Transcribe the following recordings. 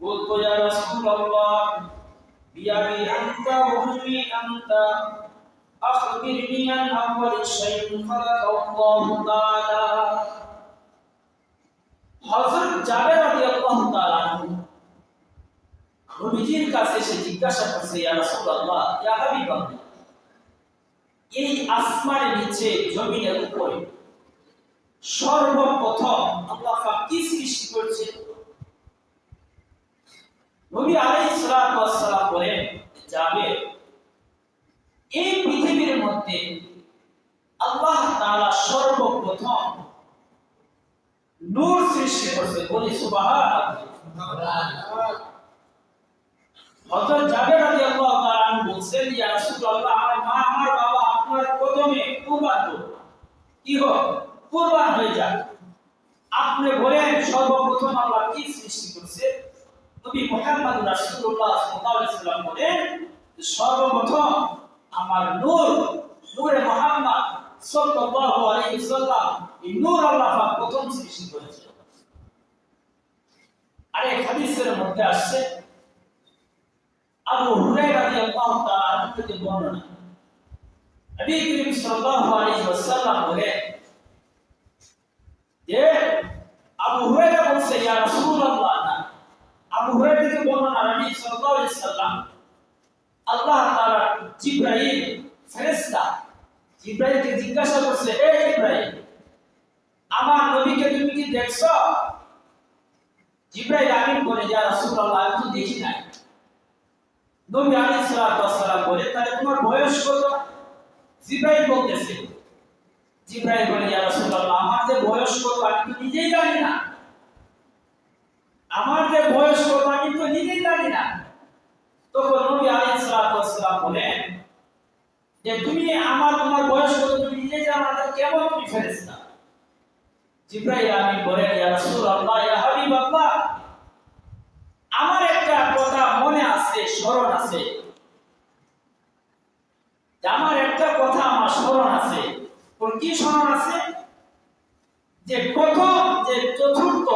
قلت يا رسول الله بأبي أنت وأمي أنت أخبرني عن أول شيء خلقه الله تعالى হযরত জাবের রাদিয়াল্লাহু তাআলা আনহু নবীজির কাছে এসে জিজ্ঞাসা করছে ইয়া রাসূলুল্লাহ ইয়া হাবিবাল্লাহ এই আসমানের নিচে জমিনের উপরে সর্বপ্রথম আল্লাহ পাক কি সৃষ্টি করছে নবী আলাইহিস বলেন, যাবে। এই পৃথিবীর মধ্যে আল্লাহ তাআলা সর্বপ্রথম নূর সৃষ্টি করছে। বলি সুবহানাল্লাহ। হযরত জাবের রাদিয়াল্লাহু তাআলা বলছেন, ইয়া রাসূলুল্লাহ, আমার মা, আমার বাবা, আপনার কদমে কুরবান কি হোক? কুরবান হয়ে যাক। আপনি বলেন, সর্বপ্রথম আল্লাহ কি সৃষ্টি করছে? নবী মুহাম্মদ রাসূলুল্লাহ সাল্লাল্লাহু আলাইহি সাল্লাম বলেন সর্বপ্রথম আমার নূর, নূরে মুহাম্মদ সাল্লাল্লাহু আলাইহি সাল্লাম এই নূর আল্লাহ পাক প্রথম সৃষ্টি করেছে আর এই হাদিসের মধ্যে আসছে, আবু হুরায়রা রাদিয়াল্লাহু তাআলা থেকে বর্ণনা। নবী করিম সাল্লাল্লাহু আলাইহি ওয়াসাল্লাম বলেন যে আবু হুরায়রা বলছে, ইয়া রাসূলুল্লাহ আবু হুরায়রা থেকে বর্ণনা নবী সাল্লাল্লাহু আলাইহি ওয়াসাল্লাম আল্লাহ তাআলা জিবরাইল, ফেরেশতা জিবরাইলকে জিজ্ঞাসা করছে, এ জিবরাইল, আমার নবীকে তুমি কি দেখছ? জিবরাইল আমিন বলে, ইয়া রাসূলুল্লাহ, আমি তো দেখি নাই। নবী আলাইহিস সালাতু ওয়াস সালাম বলে, তাহলে তোমার বয়স কত? জিব্রাইল বলতেছে, জিব্রাইল বলে, ইয়া রাসূলুল্লাহ, আমার যে বয়স কত, আমি তো নিজেই জানি না। আমার যে বয়স কত আমি তো নিজেই জানি না। তখন নবী আলাইহিস সালাতু ওয়াস সালাম বলেন যে, তুমি আমার, তোমার বয়স কত তুমি নিজেই জানো না কেমন তুমি ফেরেশতা? জিব্রাইল আমিন বলেন, ইয়া রাসূলুল্লাহ, ইয়া হাবিবাল্লাহ। আমার একটা কথা মনে আছে, স্মরণ আছে। আমার একটা কথা, আমার স্মরণ আছে। ওর কি স্মরণ আছে? যে, প্রথম, যে, চতুর্থ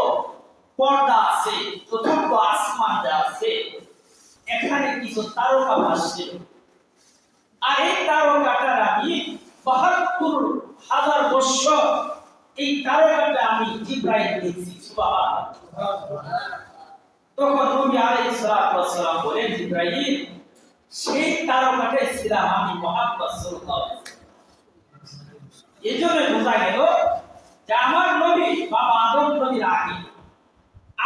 পর্দা আছে চতুর্থ আসমান যা আছে, এখানে কিছু তারকা ভাসছে। আর এই তারকাটার আমি বাহাত্তর হাজার এই তারকাটা আমি জিব্রাইল দেখছি তখন নবী বলেন, জিব্রাইল, সেই তারকাটাই ছিলাম আমি এজন্য বোঝা গেল যে আমার নবী বাবা আদম নবীর আগে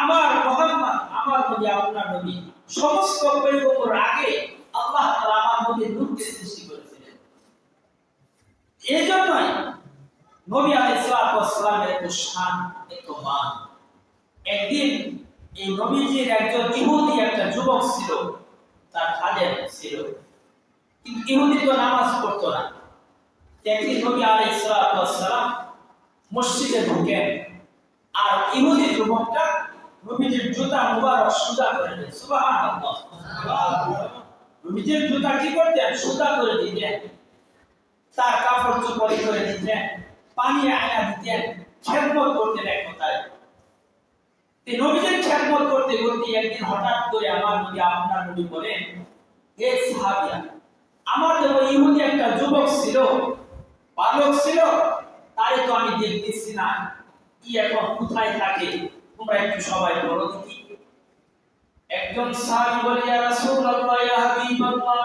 আমার মুহাম্মদ, আমার নবী, আপনার নবী, সমস্ত পয়গম্বর আগে আল্লাহ তাআলা আমার নবীর নূরকে সৃষ্টি করেছিলেন। এজন্যই নবী আলাইহিস সালামের এত শান এত মান। একদিন এই নবীজির একজন ইহুদি, একটা যুবক ছিল, তার খাদেম ছিল। কিন্তু ইহুদি তো নামাজ পড়তো না। একদিন নবী আলাইহিস সালাম মসজিদে ঢুকেন, আর ইহুদি যুবকটা নবীজির জুতা মুবারক সুজা করে দেন সুবহানাল্লাহ। নবীজির জুতা কি করতেন সুজা করে দিতেন তার কাপড় চোপড় করে দিতেন পানি আয়া দিতেন খেদমত করতেন এক কথায়। এই নবীদের খেদমত করতে করতে একদিন হঠাৎ করে আমার নবী, আপনার নবী বলেন, হে সাহাবিয়া, আমার যে ওই ইহুদি একটা যুবক ছিল, বালক ছিল তাই তো আমি দেখতেছি না। কি এখন কোথায় থাকে? তোমরা একটু সবাই বলো দেখি একজন সাহাবী বলে, ইয়া রাসূলুল্লাহ, ইয়া হাবিবাল্লাহ।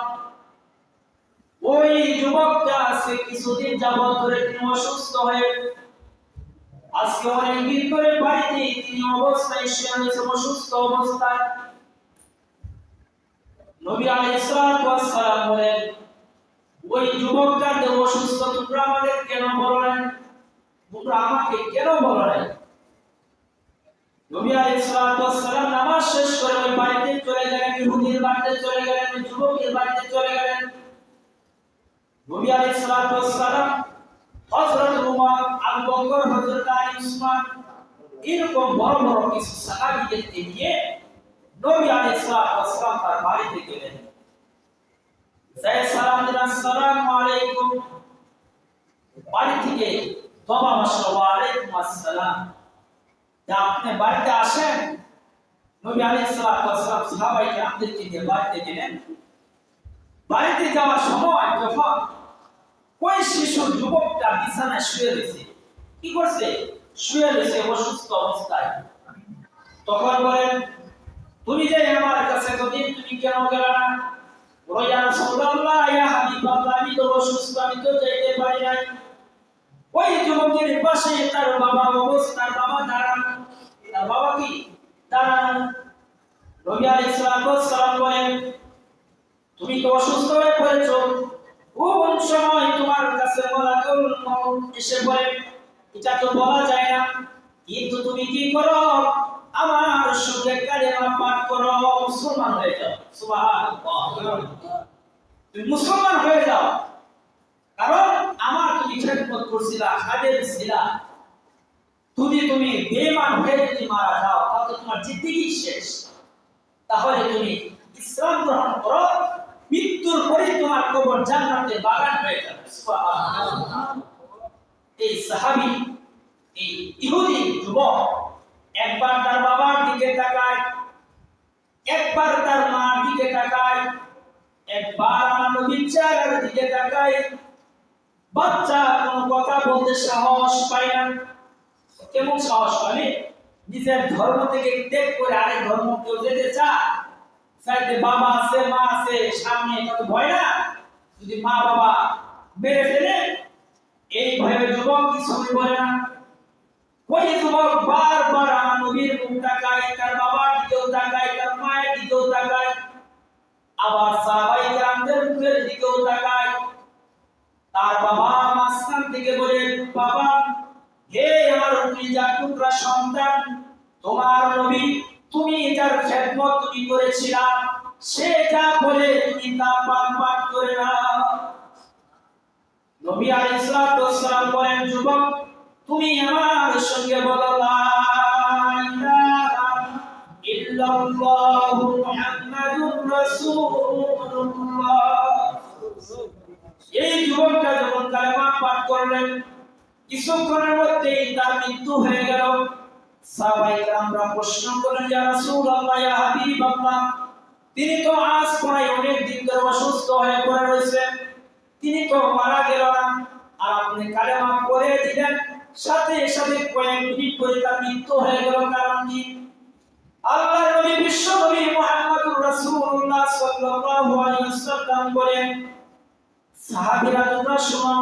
ওই যুবকটা আছে কিছুদিন যাবত ধরে তিনি অসুস্থ হয়ে আজকে অনেকদিন ধরে বাড়িতে তিনি অবস্থায় শুয়ে রয়েছেন অসুস্থ অবস্থায়। নবী আলাইহিস বলেন, ওই যুবকটা অসুস্থ, তোমরা আমাদের কেন বলো নাই? তোমরা আমাকে কেন বলো নাই? নবী আলাইহিস সালাম নামাজ শেষ করে ওই বাড়িতে চলে গেলেন, ইহুদির বাড়িতে চলে গেলেন, যুবকের বাড়িতে চলে গেলেন। নবী আলাইহিস সালাম, হযরত উমর, আবু বকর, হযরত আলী, উসমান, এরকম বড় বড় কিছু সাহাবীদেরকে নিয়ে নবী আলাইহিস সালাম তার বাড়িতে গেলেন। যাই সালাম দিলেন, আসসালামু আলাইকুম। বাড়ি থেকে জবাব আসলো আলাইকুম আসসালাম। আপনি বাড়িতে আসেন, নবী আলাইহিস সালাতু সালাম সাহাবায়ে কেরামদেরকে নিয়ে বাড়িতে গেলেন। বাড়িতে যাওয়ার সময় যখন ওই শিশু যুবকটা বিছানায় শুয়ে রয়েছে, কি করছে? শুয়ে রয়েছে অসুস্থ অবস্থায়। তখন বলেন, তুমি যে আমার কাছে এতদিন তুমি কেন গেলা না? ইয়া রাসূলুল্লাহ, ইয়া হাবিবাল্লাহ, আমি তো অসুস্থ, আমি তো যেতে পারি নাই। ওই যুবকের পাশে তার বাবা অবস্থার বাবা দাঁড়ান। তার বাবা কি? দাঁড়ান নবী আলাইহিস সালাম বলেন, তুমি তো অসুস্থ হয়ে পড়েছো? কোন সময় তোমার কাছে মালাকুল মউত, এসে বলে এটা তো বলা যায় না, কিন্তু তুমি কি করো? আমার সঙ্গে কালেমা পাঠ করো, মুসলমান হয়ে যাও। সুবহানাল্লাহ। তুমি মুসলমান হয়ে যাও। কারণ আমার তুমি খেদমত করছিলা খাদেম ছিলা। যদি তুমি বেমান হয়ে যদি মারা যাও, তাহলে তোমার জিন্দেগি শেষ। তাহলে তুমি ইসলাম গ্রহণ করো, মৃত্যুর পরে তোমার কবর জান্নাতে বাগান হয়ে যাবে। এই সাহাবি, এই ইহুদি যুবক, একবার তার বাবার দিকে তাকায়, একবার তার মার দিকে তাকায়, একবার আমার নবীর চেহারার দিকে তাকায়। বাচ্চা কোনো কথা বলতে সাহস পায় না। কেমন সাহস পায় নিজের ধর্ম থেকে ত্যাগ করে আরেক ধর্ম কেউ যেতে চায়? বাবা আছে, মা আছে সামনে কত ভয় না? যদি মা বাবা মেরে ফেলে, এই ভয়ে যুবক কিছুই বলে না। ওই যুবক বারবার আমার নবীর মুখ তাকায়, তার বাবার দিকেও তাকায়, তার মায়ের দিকেও তাকায়। আবার সাহাবাই কেরামদের মুখের দিকেও তাকায়। তার বাবা মাঝখান থেকে বলে, বাবা কলিজা টুকরা সন্তান, তোমার নবী, তুমি যার খেদমত তুমি করেছিলা, সে যা বলে তুমি তা পাঠ পাঠ করে নাও। নবী আলাইহিস সালাম বলেন, যুবক, তুমি আমার সঙ্গে বলো, লা ইল্লাল্লাহু মুহাম্মাদুর রাসূলুল্লাহ। এই যুবকটা যখন কালেমা পাঠ করলেন কিছুক্ষণের মধ্যেই তার মৃত্যু হয়ে গেল। আমরা প্রশ্ন করলেন, ইয়া রাসূলুল্লাহ, ইয়া তিনি তো আজ প্রায় অনেক দিন ধরে অসুস্থ হয়ে পড়ে রয়েছেন। তিনি তো মারা গেল না। আর আপনি কালেমা পড়ে দিলেন। সাথে সাথে কয়েক মিনিট পরে তার মৃত্যু হয়ে গেল। কারণ কি? আল্লাহ নবী, বিশ্ব নবী মুহাম্মদুর রাসূলুল্লাহ সাল্লাল্লাহু আলাইহি ওয়াসাল্লাম বলেন, সাহাবীরা তোমরা শুনো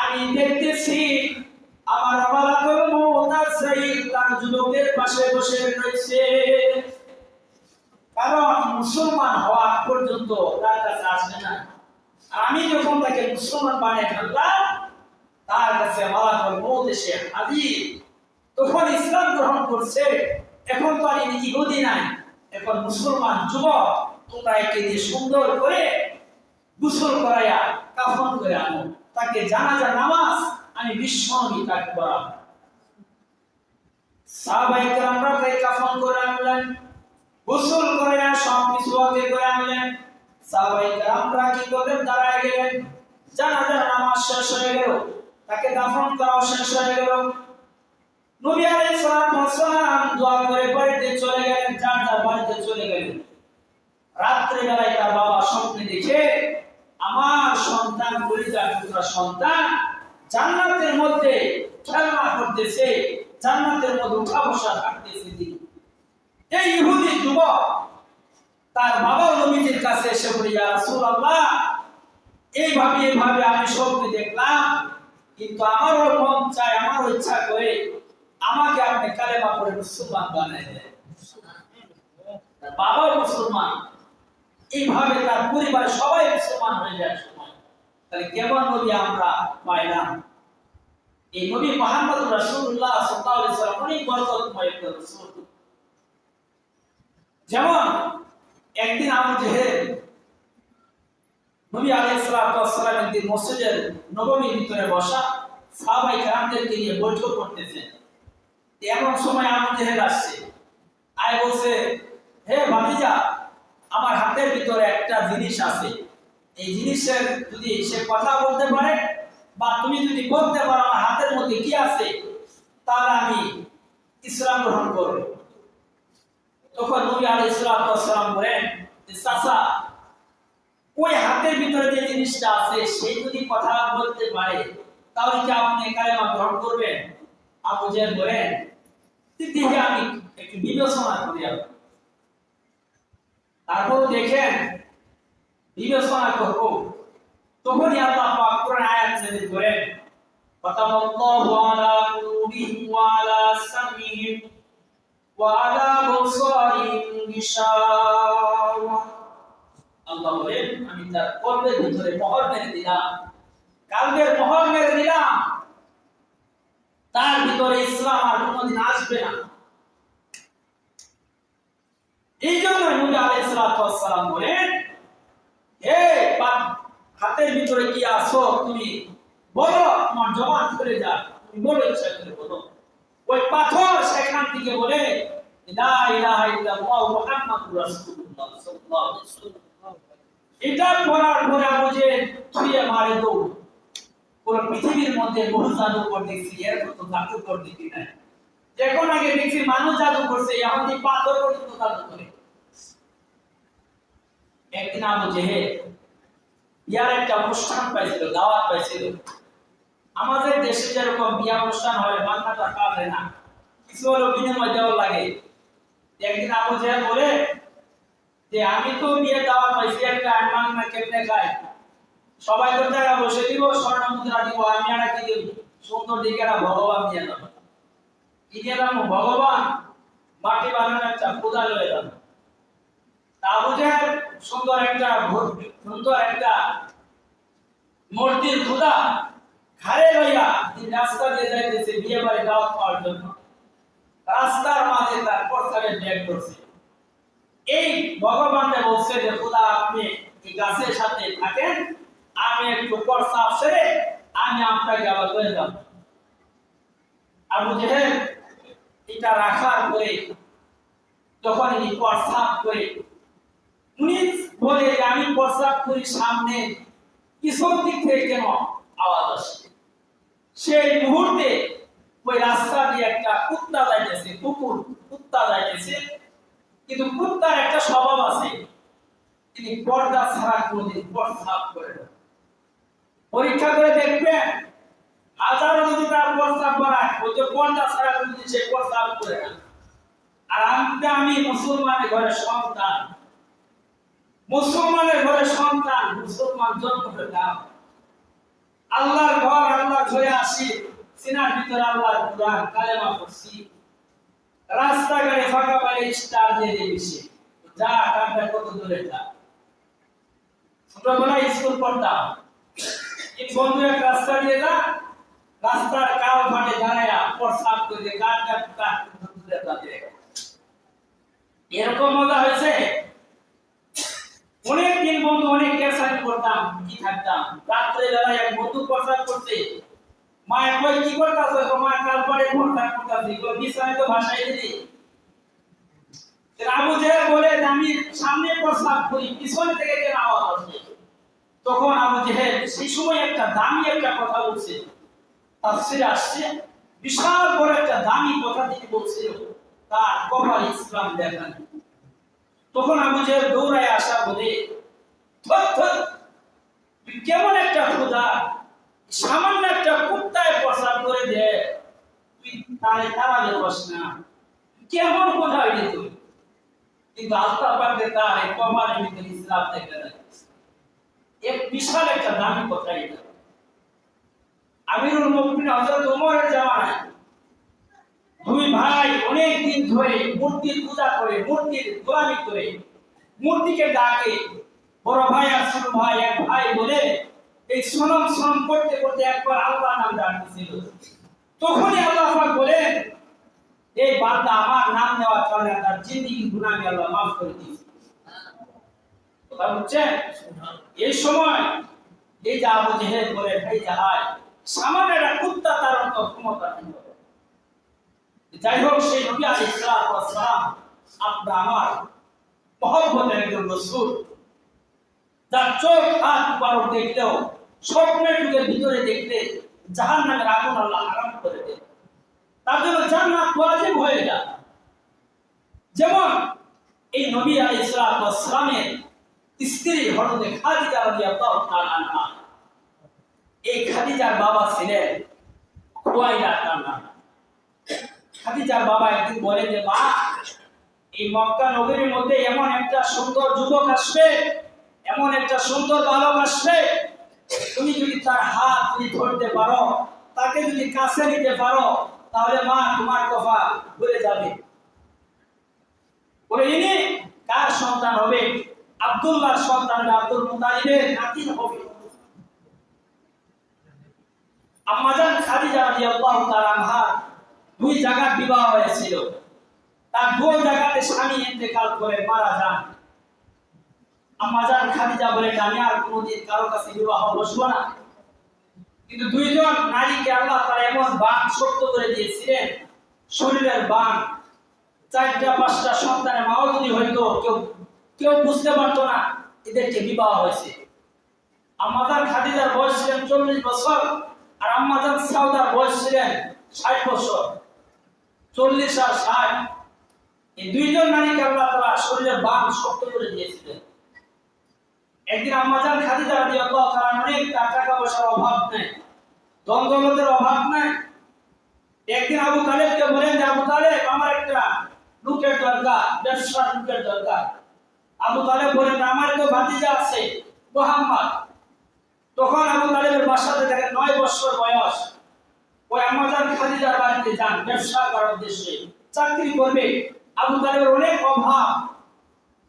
আমি দেখতেছি আমার মালাকুল মউত আজরাইল তার যুবকের পাশে বসে রয়েছে। কারণ মুসলমান হওয়া পর্যন্ত তার কাছে আসবে না। আমি যখন তাকে মুসলমান বানিয়ে ফেললাম, তার কাছে মালাকুল মউত এসে হাজির। তখন ইসলাম গ্রহণ করছে। এখন তো আর ইহুদি নাই। এখন মুসলমান যুবক, তোমরা একে দিয়ে সুন্দর করে গোসল করাইয়া কাফন করে আনো। তাকে জানাজা নামাজ, আমি বিশ্বনবী তাকে সাহাবাই কেরামরা তাকে কাফন করে আনলেন, গোসল করে সব কিছু আগে করে আনলেন। সাহাবাই কেরামরা কি করলেন? দাঁড়ায় গেলেন। জানাজার নামাজ শেষ হয়ে গেল। তাকে দাফন করাও শেষ হয়ে গেল। নবী আলাইহিস দোয়া করে বাড়িতে চলে গেলেন, যার বাড়িতে চলে গেলেন। রাত্রে বেলায় তার বাবা স্বপ্নে দেখে আমার সন্তান পরিচয় টুকরা সন্তান জান্নাতের মধ্যে খেলনা করতেছে, জান্নাতের মধ্যে উঠা বসা থাকতেছে তিনি। এই ইহুদি যুবক তার বাবা নবীজির কাছে এসে বলে, ইয়া রাসূলুল্লাহ, এইভাবে এইভাবে আমি স্বপ্নে দেখলাম, কিন্তু আমারও মন চায়, আমারও ইচ্ছা করে আমাকে আপনি কালেমা করে মুসলমান বানাই দেন। বাবাও মুসলমান। এইভাবে তার পরিবার সবাই মুসলমান হয়ে যায় সময়। তাহলে কেমন নবী আমরা পাইলাম? এই নবী মোহাম্মদ রাসূলুল্লাহ অনেক যেমন, একদিন নবী আলাইহিস একদিন মসজিদের নববীর ভিতরে বসা সাহাবাই কেরামদেরকে নিয়ে বৈঠক করতেছেন এমন সময় আবু জেহেল আসছে। আয় বলছে, হে ভাতিজা আমার হাতের ভিতরে একটা জিনিস আছে। এই জিনিসের যদি সে কথা বলতে পারে বা তুমি যদি বলতে পারো আমার হাতের মধ্যে কি আছে, তাহলে আমি ইসলাম গ্রহণ করব। তখন নবী আলাইহিস সালাম বলেন যে, চাচা, ওই হাতের ভিতরে যে জিনিসটা আছে সেই যদি কথা বলতে পারে, তাহলে কি আপনি কালেমা গ্রহণ করবেন? আবু জেহেল বলেন আমি একটু বিবেচনা করি আমি। তারপর দেখেন আমি তার কলবের ভিতরে মোহর মেরে দিলাম কালবের মোহর মেরে দিলাম। তার ভিতরে ইসলাম আর কোনোদিন আসবে না। এই জন্য বলেন, হে হাতের ভিতরে কি তুমি বলো, তোমার খুলে যা তুমি বলো, ইচ্ছা করে বলো। ওই পাথর সেখান থেকে বলে এটা পড়ার পরে মারে দৌড়, পুরো পৃথিবীর মধ্যে বহু যখন আগে দেখছি মানুষ জাদু করছে এখন এই পাথর পর্যন্ত জাদু করে। একদিন আবু জেহেল বিয়ার একটা অনুষ্ঠান পাইছিল, দাওয়াত পাইছিল। আমাদের দেশে যেরকম বিয়া অনুষ্ঠান হয় মাথা টাকা না। কিছু হলো বিনিময় দেওয়া লাগে। একদিন আবু জেহেল বলে, যে আমি তো বিয়ে দাওয়াত পাইছি, একটা আনমান না কেমনে খাই সবাই তো টাকা বসে দিব স্বর্ণ মুদ্রা দিব, আমি আর কি দিব? সুন্দর দিকে ভগবান দিয়ে দাও। দিয়ে ভগবান মাটি বানানো একটা পূজা লয়ে দাও আবু জেহেল সুন্দর একটা সুন্দর একটা মূর্তির খুদা ঘাড়ে লইয়া রাস্তা দিয়ে যাইতেছে বিয়ে বাড়ি দাওয়াত পাওয়ার জন্য। রাস্তার মাঝে তার প্রস্তাবে ব্যাগ করছে। এই ভগবানকে বলছে যে, খুদা, আপনি এই গাছের সাথে থাকেন, আমি একটু প্রস্তাব সেরে আমি আপনাকে আবার করে যাব। আবু জেহেল এটা রাখার পরে যখন ইনি প্রস্তাব করে, উনি বলে যে, আমি প্রস্তাব করি সামনে কিশোর দিক থেকে কেন আওয়াজ সেই মুহূর্তে ওই রাস্তা দিয়ে একটা কুত্তা যাইতেছে, কুকুর কুত্তা যাইতেছে। কিন্তু কুত্তার একটা স্বভাব আছে, তিনি পর্দা ছাড়া কোনদিন প্রস্তাব করে না। পরীক্ষা করে দেখবেন হাজারো যদি তার প্রস্তাব বাড়ায় ওই যে পর্দা ছাড়া কোনদিন সে প্রস্তাব করে আর আমি আমি মুসলমানের ঘরে সন্তান। মুসলমানের ঘরে সন্তান, মুসলমান জন্ম পেলাম আল্লাহর ঘর, আল্লাহর ঘরে আসি, সিনার ভিতরে আল্লাহর কোরআন কালেমা পড়ছি। রাস্তাঘাটে ফাঁকা পালে স্টার দিয়ে দিয়ে যা কাটা কত দূরে যা। ছোটবেলায় স্কুল পড়তাম। এই বন্ধু এক রাস্তা দিয়ে যা রাস্তার কাল ফাটে দাঁড়ায়া প্রসাব করে গাছ গাছ দূরে এরকম মজা হয়েছে? অনেক দিন বন্ধু, অনেক ক্যাসারি করতাম, কি থাকতাম? রাত্রে বেলায় এক বন্ধু প্রসাদ করতে মা কই কি করতাছ মা? কাল পরে প্রসাদ করতাছি। কই বিছানায় তো ভাষাই দিলি। আবু জেহেল বলে আমি সামনে প্রসাদ করি, পিছন থেকে কেন আওয়াজ আসছে তখন আবু জেহেল সেই সময় একটা দামি একটা কথা বলছে। তাফসিরে আসছে বিশাল বড় একটা দামি কথা তিনি বলছিল তার কপাল ইসলাম দেখান তখন আবু জেহেল দৌড়ায় আসা বলে "ধুর, ধুর, তুই কেমন একটা খোদা সামান্য একটা কুত্তায় প্রসাদ করে দে তুই তারে তাড়ালে বস না কেমন খোদা হইলি তুই? কিন্তু আল্লাহ পাকে তার ভিতরে ইসলাম দেখে রাখিস এক বিশাল একটা দামি কথা এটা। আমিরুল মুমিনিন হযরত ওমরের জামানায় দুই ভাই অনেক দিন ধরে মূর্তির পূজা করে, মূর্তির গোলামি করে, মূর্তিকে ডাকে। বড় ভাই আর ছোট ভাই, এক ভাই বলে, এই সনম সনম করতে করতে একবার আল্লাহ নাম ডাকতেছিল। তখনই আল্লাহ পাক বলেন, এই বান্দা আমার নাম নেওয়ার কারণে তার জিন্দিগি গুনাহ আমি আল্লাহ মাফ করে দিয়েছি। কথা বুঝছেন এই সময় এই যে আবু জেহেল বলে, ভাই যাহাই কুত্তা তার মতো ক্ষমতা যাই হোক, সেই নবী ওয়াস সালাম আপনি আমার মহব্বতের একজন রাসূল। যার চোখ, হাত দেখলেও, স্বপ্নের যুগের ভিতরে দেখলে জাহান্নামের আগুন আল্লাহ হারাম করে দেয়। তার জন্য জান্নাত ওয়াজিব হয়ে যায়। যেমন এই নবী আলাইহিস সালামের স্ত্রী হযরত খাদিজা আনহা। এই খাদিজার বাবা ছিলেন তার নাম খাদিজার বাবা একদিন বলে যে, মা, এই মক্কা নগরীর মধ্যে এমন একটা সুন্দর যুবক আসবে, এমন একটা সুন্দর বালক আসবে। তুমি যদি তার হাত তুমি ধরতে পারো, তাকে যদি কাছে নিতে পারো, তাহলে মা তোমার কথা ভুলে যাবে। বলে, ইনি কার সন্তান হবে? আব্দুল্লাহর সন্তান আব্দুল হবে। আম্মাজান খাদিজা রাদিয়াল্লাহু তাআলা আনহা দুই জায়গা বিবাহ হয়েছিল। তার দুই জায়গাতে স্বামী ইন্তেকাল করে মারা যান। আম্মাজান খাদিজা বলে, আমি আর কোনোদিন কারও কাছে বিবাহ বসবো না। কিন্তু দুইজন নারীকে আল্লাহ তারা এমন বান শক্ত করে দিয়েছিলেন, শরীরের বান চারটা, পাঁচটা সন্তানের মাও যদি হইতো, কেউ কেউ বুঝতে পারতো না এদেরকে বিবাহ হয়েছে। আম্মাজান খাদিজার বয়স ছিলেন চল্লিশ বছর। আর আম্মাজান সাউদার বয়স ছিলেন ষাট বছর। চল্লিশ আর ষাট। এই দুইজন নারীকে আল্লাহ তারা শরীরের বান শক্ত করে দিয়েছিলেন। একদিন আম্মাজান খাদিজা রাদিয়াল্লাহু তাআলা অনেক টাকা পয়সার অভাব নেই দ্বন্দ্বলতের অভাব নেই। একদিন আবু তালেবকে বলেন যে, আবু তালেব, আমার একটা লোকের দরকার, ব্যবসার লোকের দরকার। আবু তালেব বলেন, আমার তো ভাতিজা আছে, মোহাম্মদ। তখন আবু তালেবের বাসাতে দেখেন নয় বছর বয়স। ওই আম্মাজান খাদিজার বাড়িতে যান, ব্যবসা করার উদ্দেশ্যে। চাকরি করবে। আবু তালেবের অনেক অভাব।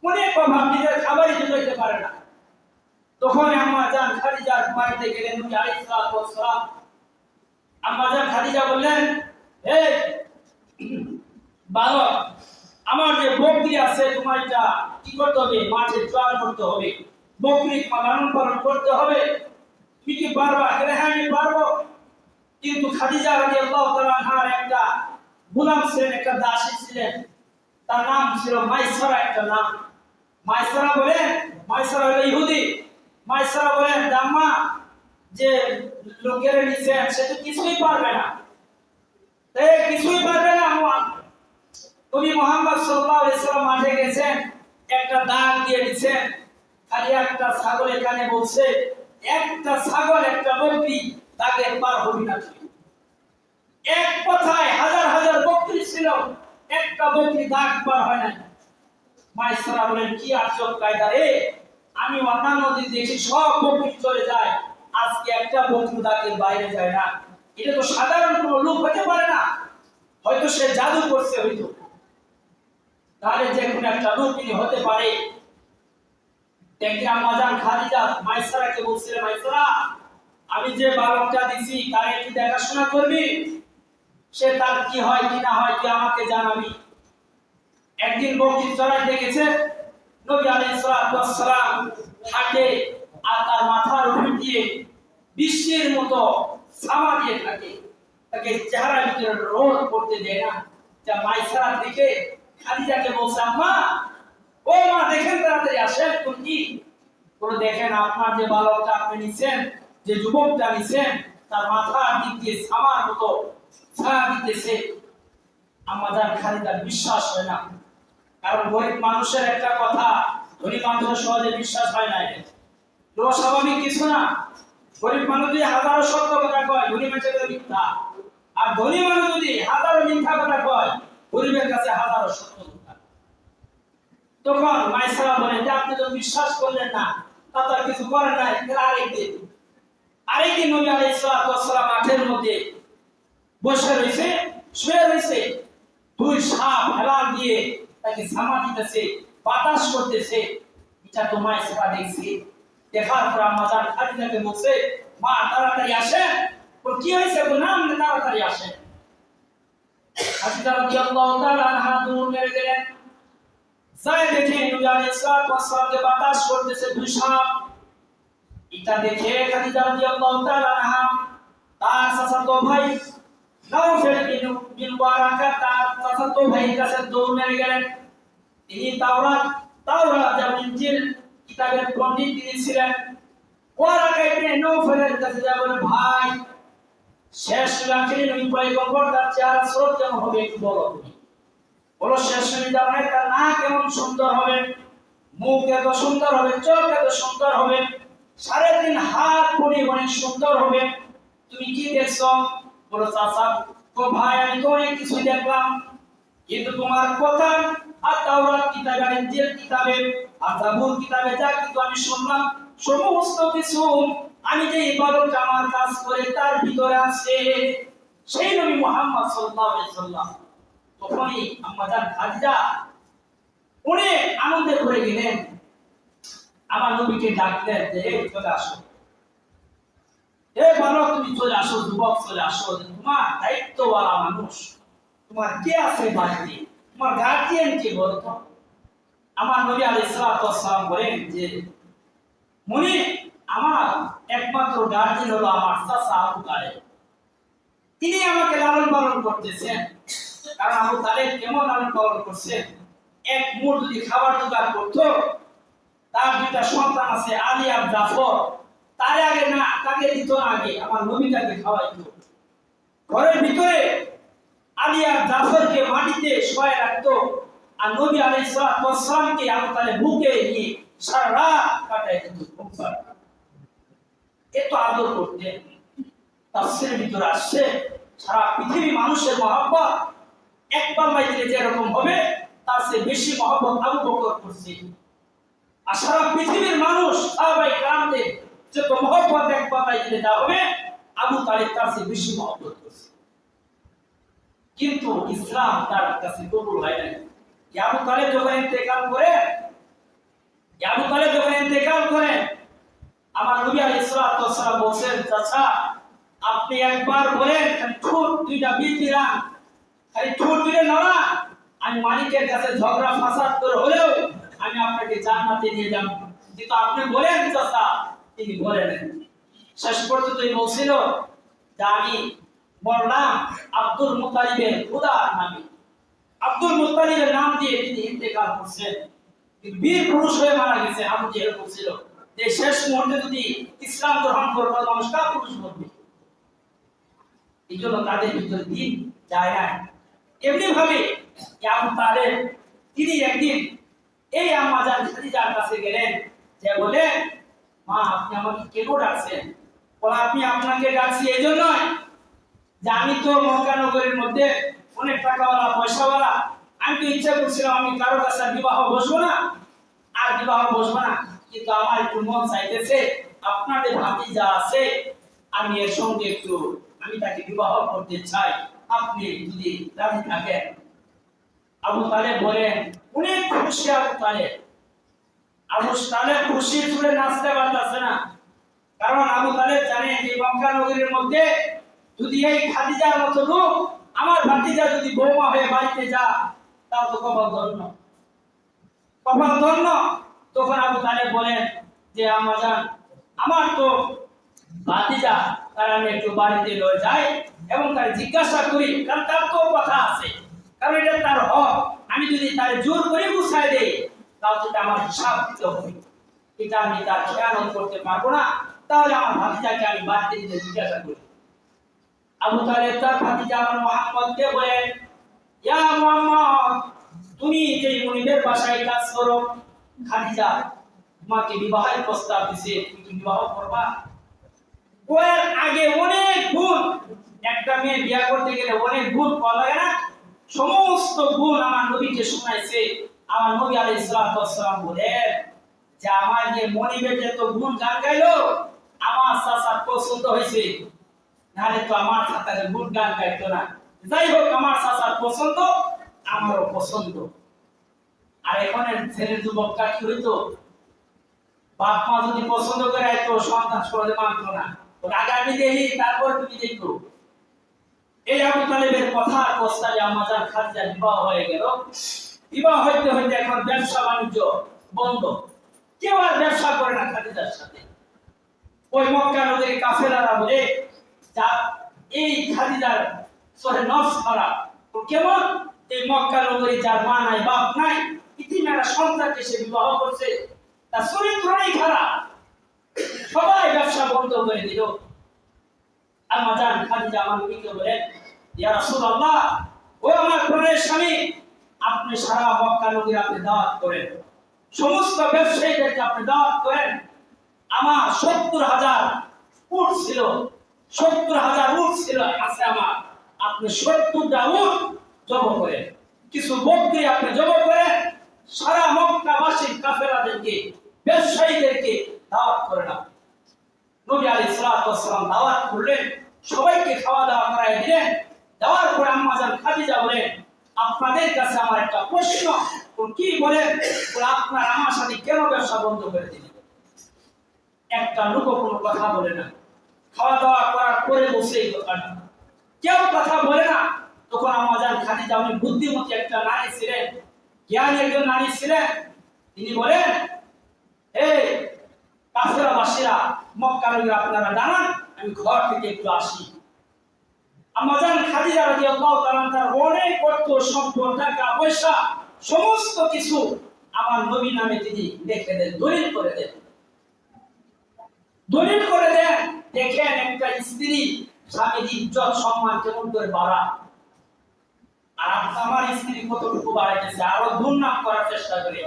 অনেক অভাব, নিজের খাবারই জুটাইতে পারে না। তখন আম্মা জান খাদিজার বাড়িতে গেলেন, নবী আলাইহিস সালাতু আম্মা জান খাদিজা বললেন, হে বালক, আমার যে বকরি আছে তোমার এটা কি করতে হবে? মাঠে জোয়ার করতে হবে। বকরি লালন পালন করতে হবে। কি পারবা হ্যাঁ হ্যাঁ আমি পারব। কিন্তু খাদিজা রাদিয়াল্লাহু তাআলা আনহার একটা গোলাম ছিলেন, একটা দাসী ছিলেন। তার নাম ছিল মাইসরা, একটা নাম। মাইসরা বলে, মাইসরা হলো ইহুদি। মাইসরা বলেন দাম্মা, যে লোকের নিছেন সে তো কিছুই পারবে না। এ, কিছুই পারবে না তুমি মোহাম্মদ আলাইহি সাল্লাম মাঠে গেছেন, একটা দাগ দিয়ে দিয়েছেন খালি একটা ছাগল এখানে বলছে একটা ছাগল, একটা বকরি, তাকে পার হবি না এক কথায় হাজার হাজার বকরি ছিল, একটা বকরি দাগ পার হয় না মাইসরা বলেন, কি আশ্চর্য কায়দা রে! আমি অন্যান্য দিন দেখি, সব বকরি চলে যায়। আজকে একটা বকরি দাগের বাইরে যায় না। এটা তো সাধারণ কোনো লোক হতে পারে না। হয়তো সে জাদু করছে হয়তো। তাহলে যে কোনো একটা লোক তিনি হতে পারে একদিন খাদিজা, মাইসারাকে মাইসারা, আমি যে বালকটা দিছি, তার একটু দেখাশোনা করবি? সে তার কি হয়, কি না হয় আমাকে জানাবি। একদিন চড়াইতে গেছে নবী আলাইহিস সালাম হাঁটে আর তার মাথার উপর দিয়ে বিশ্বের মতো দিয়ে থাকে। তাকে চেহারা ভিতরে রোদ করতে দেয় না। যা মাইসারা দিকে খাদিজাকে বলছে, আম্মা ও মা, দেখেন তাড়াতাড়ি আসেন, কোন কি? কোন দেখেন আপনার যে বালকটা আপনি নিছেন, যে যুবকটা নিছেন, তার মাথার দিক দিয়ে সামার মতো, ছায়া দিতেছে। আমাদের খালিদার বিশ্বাস হয় না। কারণ গরিব মানুষের একটা কথা, ধনী মানুষের সহজে বিশ্বাস হয় না এটা। স্বাভাবিক কিছু না। গরিব মানুষ যদি হাজারো সত্য কথা কয়, ধনী মানুষের কাছে মিথ্যা। আর ধনী মানুষ যদি হাজারো মিথ্যা কথা কয়, গরিবের কাছে হাজারো সত্য তখন মাইসারা বলেন যে আপনি তো বিশ্বাস করলেন না, তা তো আর কিছু করেন তাহলে আরেকদিন। আরেকদিন নবী আলাইহিস সালাম মাঠের মধ্যে বসে রয়েছে, শুয়ে রয়েছে। দুই সাপ হেলান দিয়ে তাকে সামা দিতেছে, বাতাস করতেছে। এটা তো মাইসারা দেখছে। দেখার পর আমাজান খাদিজাকে বলছে, মা, তাড়াতাড়ি আসেন। ওর কি হয়েছে না আপনি তাড়াতাড়ি আসেন। খাদিজা রাদিয়াল্লাহু তাআলা আনহা দৌড় মেরে যায় দেখে আলাইহিস সালামকে বাতাস করতেছে, দুই সাপ। এটা দেখে তাআলা তার চাচাতো ভাই নাওফেল বিন ওয়ারাকা তার কাছে দৌড় মেরে গেলেন। তিনি তাওরাত তাওরাত যেমন ইনজিল কিতাবের পণ্ডিত তিনি ছিলেন। ওয়ারাকা ইবনে কাছে যা বলে, ভাই, শেষ রাত্রি নবী পয়গম্বর তার চেহারা স্রোত হবে, একটু বলো তুমি। বলো, শেষ সুবিধা মানে তার না, কেমন সুন্দর হবে? মুখ এত সুন্দর হবে, চোখ এত সুন্দর হবে সাড়ে তিন হাত পরিমাণে সুন্দর হবে। তুমি কি দেখছ? বলো, চাচা তো ভাই, আমি তো অনেক কিছুই দেখলাম। কিন্তু তোমার কথা আর তাওরাত কিতাবে আর ইনজিল কিতাবে আর জাবুর কিতাবে যা কিন্তু আমি শুনলাম, সমস্ত কিছু আমি যে ইবাদত আমার কাজ করে তার ভিতরে আছে। সেই নবী মুহাম্মদ সাল্লাল্লাহু আলাইহি তখনই উনি আনন্দে গেলেন। আমার নবীকে ডাকলেন যে চলে আসো। বালক, তুমি চলে আসো, যুবক চলে আসো। তোমার মানুষ। তোমার কে আছে বাড়িতে? তোমার গার্জিয়ান কে বলতো? আমার নবী আলাইহিস সালাম বলেন যে, মনি, আমার একমাত্র গার্জিয়ান হলো আমার আবু তিনি আমাকে লালন পালন করতেছেন। কারণ আবু তালেব কেমন লালন পালন করছেন এক মুঠ যদি খাবার জোগাড় করতো, তার দুইটা সন্তান আছে, আলী আর জাফর। তার আগে না, তাকে দিত আগে, আমার নবীটাকে খাওয়াইতো। ঘরের ভিতরে আলী আর জাফরকে মাটিতে শোয় রাখতো, আর নবী আলাইহিস সালামকে আবু তালেব বুকে নিয়ে সারা রাত কাটাই দিত এত আদর করতেন। তাফসিরের ভিতরে আসছে, সারা পৃথিবী মানুষের মহব্বত। এক পাল্লায় দিলে যেরকম হবে, তার চেয়ে বেশি মহব্বত আবু বকর করছে। আর সারা পৃথিবীর মানুষ সাহাবাই কামদের যত মহব্বত এক পাল্লায় দিলে যা হবে, আবু তালেব তার চেয়ে বেশি মহব্বত করছে। কিন্তু ইসলাম তার কাছে কবুল হয় নাই। আবু তালেব যখন ইন্তেকাল করে আবু তালেব যখন ইন্তেকাল করে, আমার নবী আলাইহিস ওয়াসসালাম বলেন চাচা, আপনি একবার বলেন ঠোঁট দুইটা বিল দিলাম খালি ঠোঁট দিলে না আমি মালিকের কাছে ঝগড়া, ফাসাদ করে হলেও আমি আপনাকে জান্নাতে নিয়ে যাব। কিন্তু আপনি বলেন, চাচা, তিনি বলেন। শেষ পর্যন্ত এই বলছিল যে আমি বললাম আব্দুল মুতালিবের খুদার নামে। আব্দুল মুতালিবের নাম দিয়ে তিনি ইন্তেকাল করছেন। বীর পুরুষ হয়ে মারা গেছে আবু জেহেল বলছিল যে শেষ মুহূর্তে যদি ইসলাম গ্রহণ করবে মানুষ কার পুরুষ বলবে? এই জন্য তাদের ভিতরে দিন যায় না। এমনি ভাবে আবু তালেব তিনি একদিন এই আম্মাজান খাদিজার কাছে গেলেন। যে বলে, মা, আপনি আমাকে কেন ডাকছেন? বলে, আপনি আপনাকে ডাকছি এই জন্যই যে আমি তো মক্কা নগরীর মধ্যে অনেক টাকাওয়ালা, পয়সাওয়ালা। আমি তো ইচ্ছা করছিলাম আমি কারও কাছে বিবাহ বসবো না। আর বিবাহ বসবো না। কিন্তু আমার একটু মন চাইতেছে, আপনাদের যা আছে। আমি এর সঙ্গে একটু, আমি তাকে বিবাহ করতে চাই। আপনি যদি রাজি থাকেন, আবু তালেব বলেন, অনেক খুশি আবু তালেব। আবু তালেব খুশি সুরে নাচতে পারতেছে না। কারণ আবু তালেব জানে যে মক্কা নগরীর মধ্যে যদি এই খাদিজার মতো লোক, আমার ভাতিজা যদি বৌমা হয়ে বাড়িতে যা তাও তো কপাল ধন্য। কপাল ধন্য। তখন আবু তালেব বলেন যে আমাজান আমার তো ভাতিজা, তার আমি একটু বাড়িতে লয়ে যাই। এবং তার জিজ্ঞাসা করি, কারণ তার তো কথা আছে। কারণ এটা তার হক। আমি যদি তার জোর করে গুছাই দেই তাও সেটা আমার হিসাব দিতে হবে। এটা আমি তার খেয়াল করতে পারব না। তাহলে আমার ভাতিজাকে আমি বাড়িতে দিতে জিজ্ঞাসা করি। আবু তালেব তার ভাতিজা আমার মোহাম্মদকে বলেন ইয়া মোহাম্মদ, তুমি যে মুনিবের বাসায় কাজ করো, খাদিজা, তোমাকে বিবাহের প্রস্তাব দিছে, তুমি কি বিবাহ করবা? ওর আগে অনেক গুণ একটা মেয়ে বিয়া করতে গেলে অনেক গুণ পাওয়া লাগে না? সমস্ত গুণ আমার নবীকে শোনাইছে। আমার নবী আলাইহিস সালাম বলেন যে আমার যে মনিবের যে তো গুণ গান গাইলো? আমার চাচা পছন্দ হয়েছে। নাহলে তো আমার চাচাকে গুণ গান গাইতো না। যাই হোক, আমার চাচার পছন্দ, আমারও পছন্দ। আর এখনের ছেলে যুবকটা কি হইতো? বাপ মা যদি পছন্দ করে, তো সন্তান সহজে মানত না। ওর আগে দেখি, তারপর তুমি দেখো। এই আবু তালেবের কথা প্রস্তাবে আমাদের খাদিজা বিবাহ হয়ে গেল। বিবাহ হইতে হইতে এখন ব্যবসা বাণিজ্য বন্ধ। কেউ আর ব্যবসা করে না খাদিজার সাথে। ওই মক্কা নদীর কাফেলারা বলে, যা, এই খাদিজার সরে নফস খারাপ কেমন? এই মক্কা নগরী যার মা নাই, বাপ নাই, ইতিমেরা সন্তানকে সে বিবাহ করছে। তার চরিত্রই খারাপ। সবাই ব্যবসা বন্ধ করে দিল। আম্মাজান খাদিজা আমার নবীকে বলেন আপনি সারা আপনি দাওয়াত করেন। সমস্ত ব্যবসায়ীদেরকে আপনি দাওয়াত করেন। আমার সত্তর হাজার ছিল, সত্তর হাজার ছিল আছে আমার। আপনি সত্তরটা জব করেন। কিছু বকরি আপনি জব করেন। সারা মক্কাবাসী কাফেরাদেরকে ব্যবসায়ীদেরকে দাওয়াত করে না নবী সালাতু ওয়াসসালাম দাওয়াত করলেন। সবাইকে খাওয়া দাওয়া করাই দিলেন। দেওয়ার পরে আম্মাজান খাদিজা বলেন আপনাদের কাছে আমার একটা প্রশ্ন। কি বলেন? বলে, আপনার আমার সাথে কেন ব্যবসা বন্ধ করে দিলেন? একটা লোকও কোনো কথা বলে না। খাওয়া দাওয়া করার পরে বসে এই কথাটা। কেউ কথা বলে না। তখন আম্মাজান খাদিজা উনি বুদ্ধিমতী একটা নারী ছিলেন জ্ঞানী একজন নারী ছিলেন। তিনি বলেন এই কাফেরাবাসীরা মক্কা নগরী আপনারা দাঁড়ান আমি ঘর থেকে একটু আসি। আমাজান খাদিজা রাদিয়াল্লাহু তাআলা তার অনেক অর্থ সম্পদ, টাকা, পয়সা, সমস্ত কিছু আমার নবী নামে তিনি লিখে দেন, দলিল করে দেন। দলিল করে দেন, দেখেন একটা স্ত্রী স্বামীর ইজ্জত সম্মান কেমন করে বাড়ায়। আর আমার স্ত্রী কতটুকু বাড়াইতেছে, আরও দুর্নাম করার চেষ্টা করে।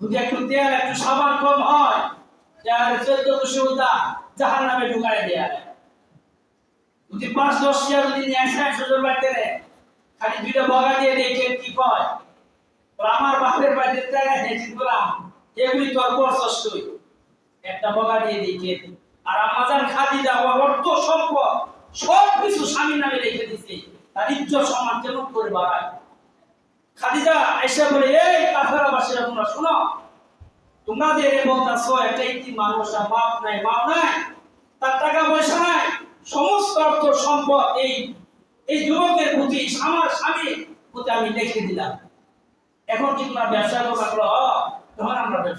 যদি একটু তেল, একটু সাবান কম হয় তাহলে চোদ্দ দুশো উদা জাহান নামে ঢুকাই দেয়া। যদি পাঁচ, দশ টাকা যদি নিয়ে আসে সুযোগ বাড়তে খালি দুইটা বগা দিয়ে দেখে কি কয়? আমার বাপের বাড়িতে টাকা হেঁটে বললাম এগুলি তোর করছস একটা বগা দিয়ে দেখে আর আমাজান খাদি দেওয়া অর্থ সম্পদ, সব কিছু স্বামী নামে রেখে দিছে। তার ইজ্জত সম্মান কেমন করে বাড়ায়? খাদিজা এসে বলে, এই কাফেরাবাসীরা তোমরা শোনো, তোমাদের বলতাছো, একটা ইতি মানুষ বাপ নাই বাপ নাই, তার টাকা পয়সা নাই সমস্ত অর্থ সম্পদ এই এই যুবকের প্রতি, আমার স্বামী প্রতি আমি রেখে দিলাম। এখন কি তোমার ব্যবসা করব? তখন আমরা ব্যবসা